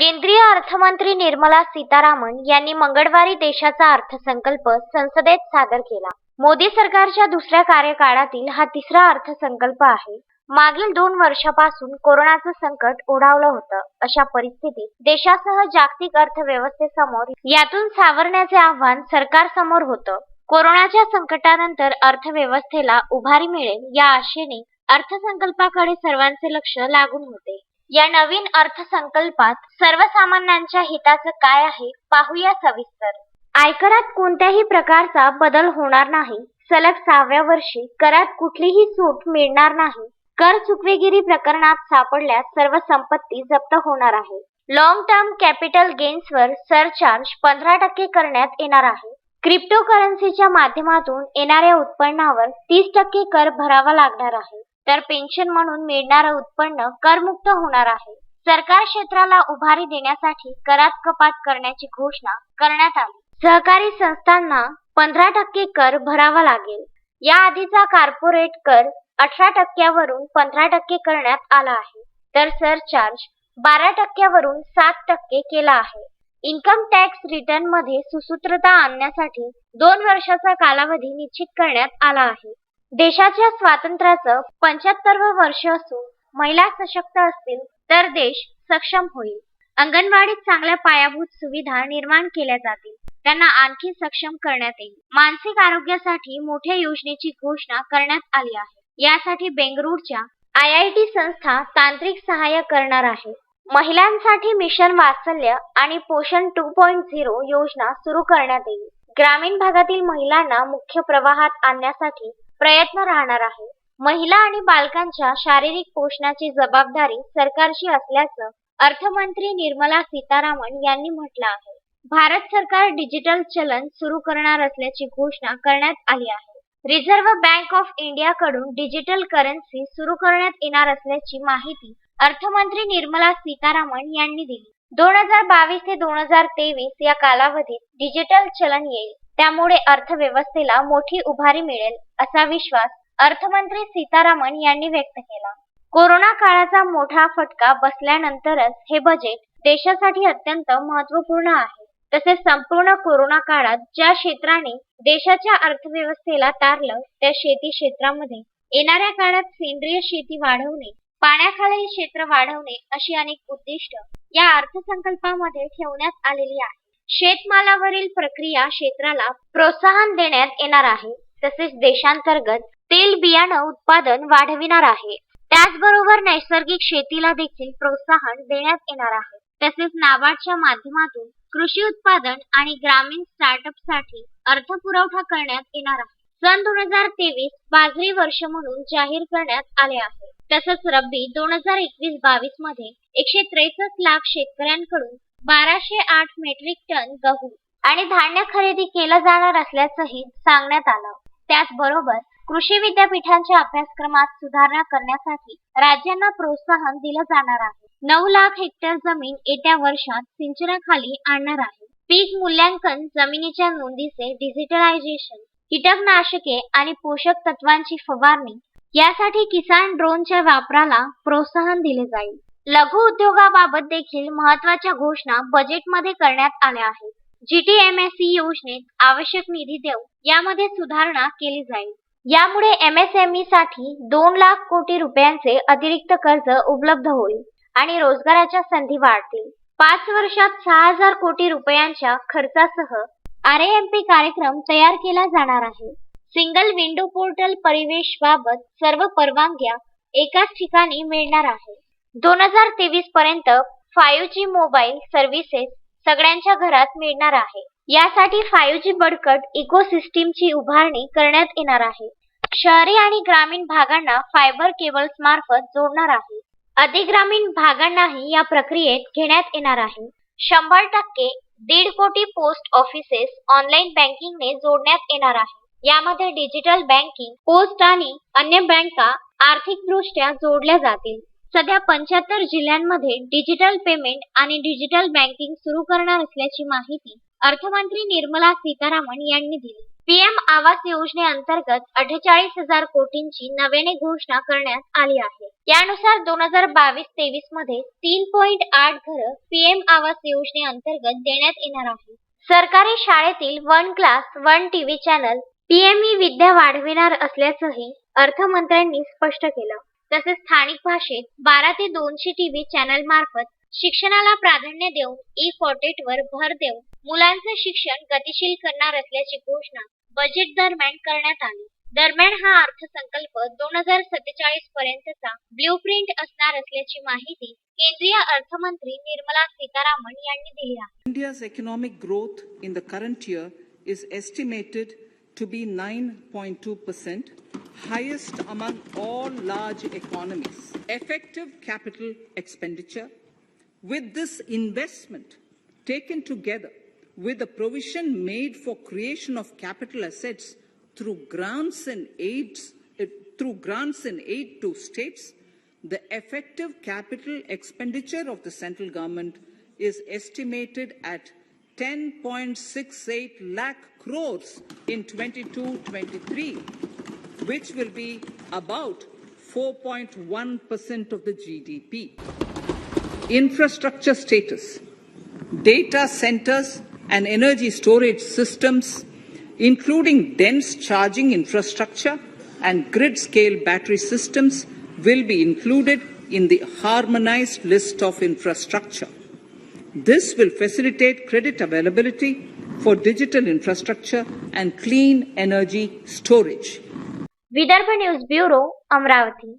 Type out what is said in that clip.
केंद्रीय अर्थमंत्री निर्मला सीतारामन यांनी मंगळवारी देशाचा अर्थसंकल्प संसदेत सादर केला. मोदी सरकारच्या दुसऱ्या कार्यकाळातील हा तिसरा अर्थसंकल्प आहे. मागील दोन वर्षापासून कोरोनाचं संकट ओढावलं होतं. अशा परिस्थितीत देशासह जागतिक अर्थव्यवस्थेसमोर यातून सावरण्याचे आव्हान सरकारसमोर होतं. कोरोनाच्या संकटानंतर अर्थव्यवस्थेला उभारी मिळेल या आशेने अर्थसंकल्पाकडे सर्वांचे लक्ष लागून होते. या नवीन अर्थसंकल्पात सर्वसामान्यांच्या हिताचं काय आहे पाहूया सविस्तर. आयकरात कोणत्याही प्रकारचा बदल होणार नाही. सलग सहाव्या वर्षी करात कुठलीही सूट मिळणार नाही. कर चुकवेगिरी प्रकरणात सापडल्यास सर्व संपत्ती जप्त होणार आहे. लॉंग टर्म कॅपिटल गेन्सवर सरचार्ज पंधरा टक्के करण्यात येणार आहे. क्रिप्टो करन्सीच्या माध्यमातून येणाऱ्या उत्पन्नावर तीस टक्के कर भरावा लागणार आहे. तर पेन्शन म्हणून मिळणारं उत्पन्न करमुक्त होणार आहे. सरकार क्षेत्राला उभारी देण्यासाठी करात कपात करण्याची घोषणा करण्यात आली. सहकारी संस्थांना पंधरा टक्के कर भरावा लागेल. या आधीचा कॉर्पोरेट कर अठरा टक्क्यावरून पंधरा टक्के करण्यात आला आहे. तर सरचार्ज बारा टक्क्यावरून सात टक्के केला आहे. इन्कम टॅक्स रिटर्नमध्ये सुसूत्रता आणण्यासाठी दोन वर्षाचा कालावधी निश्चित करण्यात आला आहे. देशाच्या स्वातंत्र्याचं पंच्याहत्तरवं वर्ष असून महिला सशक्त असतील तर देश सक्षम होईल. अंगणवाडीत चांगल्या पायाभूत सुविधा निर्माण केल्या जातील. त्यांना आणखी सक्षम करण्यात येईल. मानसिक आरोग्यासाठी मोठ्या योजनेची घोषणा करण्यात आली आहे. यासाठी बेंगळुरूच्या आय आय टी संस्था तांत्रिक सहाय्य करणार आहे. महिलांसाठी मिशन वात्सल्य आणि पोषण टू पॉइंट झिरो योजना सुरू करण्यात येईल. ग्रामीण भागातील महिलांना मुख्य प्रवाहात आणण्यासाठी प्रयत्न राहणार आहे. महिला आणि बालकांच्या शारीरिक पोषणाची जबाबदारी सरकारची असल्याचं अर्थमंत्री निर्मला सीतारामन यांनी म्हटलं आहे. भारत सरकार डिजिटल चलन सुरू करणार असल्याची घोषणा करण्यात आली आहे. रिझर्व्ह बँक ऑफ इंडिया कडून डिजिटल करन्सी सुरू करण्यात येणार असल्याची माहिती अर्थमंत्री निर्मला सीतारामन यांनी दिली. दोन हजार बावीस ते दोन हजार तेवीस या कालावधीत डिजिटल चलन येईल. त्यामुळे अर्थव्यवस्थेला मोठी उभारी मिळेल असा विश्वास अर्थमंत्री सीतारामन यांनी व्यक्त केला. कोरोना काळाचा मोठा फटका बसल्यानंतरच हे बजेट देशासाठी अत्यंत महत्त्वपूर्ण आहे. तसेच संपूर्ण कोरोना काळात ज्या क्षेत्राने देशाच्या अर्थव्यवस्थेला तारलं त्या शेती क्षेत्रामध्ये येणाऱ्या काळात सेंद्रिय शेती वाढवणे पाण्याखालील क्षेत्र वाढवणे अशी अनेक उद्दिष्ट या अर्थसंकल्पामध्ये ठेवण्यात आलेली आहे शेतमालावरील प्रक्रिया क्षेत्राला प्रोत्साहन देण्यात येणार आहे. तसेच देशांतर्गत तेल बियाणं उत्पादन वाढविणार आहे. त्याचबरोबर नैसर्गिक शेतीला देखील प्रोत्साहन देण्यात येणार आहे. तसेच नाबार्डच्या माध्यमातून कृषी उत्पादन आणि ग्रामीण स्टार्टअपसाठी अर्थपुरवठा करण्यात येणार आहे. सन दोन हजार तेवीस बाजरी वर्ष म्हणून जाहीर करण्यात आले आहे. तसंच रब्बी दोन हजार एकवीस बावीसमध्ये एकशे त्रेसष्ट लाख शेतकऱ्यांकडून बाराशे आठ मेट्रिक टन गहू आणि धान्य खरेदी केलं जाणार असल्याचंही सांगण्यात आलं. त्याचबरोबर कृषी विद्यापीठांच्या अभ्यासक्रमात सुधारणा करण्यासाठी राज्यांना प्रोत्साहन दिलं जाणार आहे. नऊ लाख हेक्टर जमीन येत्या वर्षात सिंचनाखाली आणणार आहे. पीक मूल्यांकन जमिनीच्या नोंदीचे डिजिटलायझेशन कीटकनाशके आणि पोषक तत्वांची फवारणी यासाठी किसान ड्रोनच्या वापराला प्रोत्साहन दिले जाईल. लघु उद्योगाबाबत देखील महत्त्वाच्या घोषणा बजेटमध्ये करण्यात आल्या आहेत. जीटीएमएससी योजनेत आवश्यक निधी देऊन यामध्ये सुधारणा केली जाईल. यामुळे एमएसएमई साठी दोन लाख कोटी रुपयांचे अतिरिक्त कर्ज उपलब्ध होईल आणि रोजगाराच्या संधी वाढतील. पाच वर्षात सहा हजार कोटी रुपयांच्या खर्चासह आर एम पी कार्यक्रम तयार केला जाणार आहे. सिंगल विंडो पोर्टल परिवेश बाबत सर्व परवानग्या एकाच ठिकाणी मिळणार आहे दोन हजार तेवीस पर्यंत फाईव्ह जी मोबाईल सर्व्हिसेस सगळ्यांच्या घरात मिळणार आहे. यासाठी फाईव्ह जी बडकट इकोसिस्टीमची उभारणी करण्यात येणार आहे. शहरी आणि ग्रामीण भागांना फायबर केबल्स मार्फत जोडणार आहे. अधिग्रामीण भागांनाही या प्रक्रियेत घेण्यात येणार आहे. शंभर टक्के दीड कोटी पोस्ट ऑफिसेस ऑनलाईन बँकिंगने जोडण्यात येणार आहे. यामध्ये डिजिटल बँकिंग पोस्ट आणि अन्य बँका आर्थिकदृष्ट्या जोडल्या जातील. सध्या पंच्याहत्तर जिल्ह्यांमध्ये डिजिटल पेमेंट आणि डिजिटल बँकिंग सुरू करणार असल्याची माहिती अर्थमंत्री निर्मला सीतारामन यांनी दिली. पीएम आवास योजनेअंतर्गत अठ्ठेचाळीस हजार कोटींची नव्याने घोषणा करण्यात आली आहे. यानुसार दोन हजार बावीस तेवीसमध्ये तीन पॉईंट आठ घरं पीएम आवास योजनेअंतर्गत देण्यात येणार आहे सरकारी शाळेतील one class one TV channel PM e Vidya वाढविणार असल्याचंही अर्थमंत्र्यांनी स्पष्ट केलं. तसेच स्थानिक भाषेत बारा ते दोनशे टीव्ही चॅनल मार्फत शिक्षणाला प्राधान्य देऊन ई वर भर देऊन मुलांचं शिक्षण गतिशील करणार असल्याची घोषणा बजेट दरम्यान करण्यात आली. दरम्यान हा अर्थसंकल्प दोन हजार सत्तेचाळीस पर्यंतचा ब्ल्यू प्रिंट असणार असल्याची माहिती केंद्रीय अर्थमंत्री निर्मला सीतारामन यांनी दिली आहे. India's economic growth in the current year is estimated to be 9.2%, highest among all large economies. Effective capital expenditure. With this investment taken together with the provision made for creation of capital assets through grants and aids, uh, through grants and aid to states, the effective capital expenditure of the central government is estimated at 10.68 lakh crores in 22-23, which will be about 4.1% of the GDP. Infrastructure status. Data centers and energy storage systems, including dense charging infrastructure and grid scale battery systems, will be included in the harmonized list of infrastructure. This will facilitate credit availability for digital infrastructure and clean energy storage. Vidarbha news bureau Amravati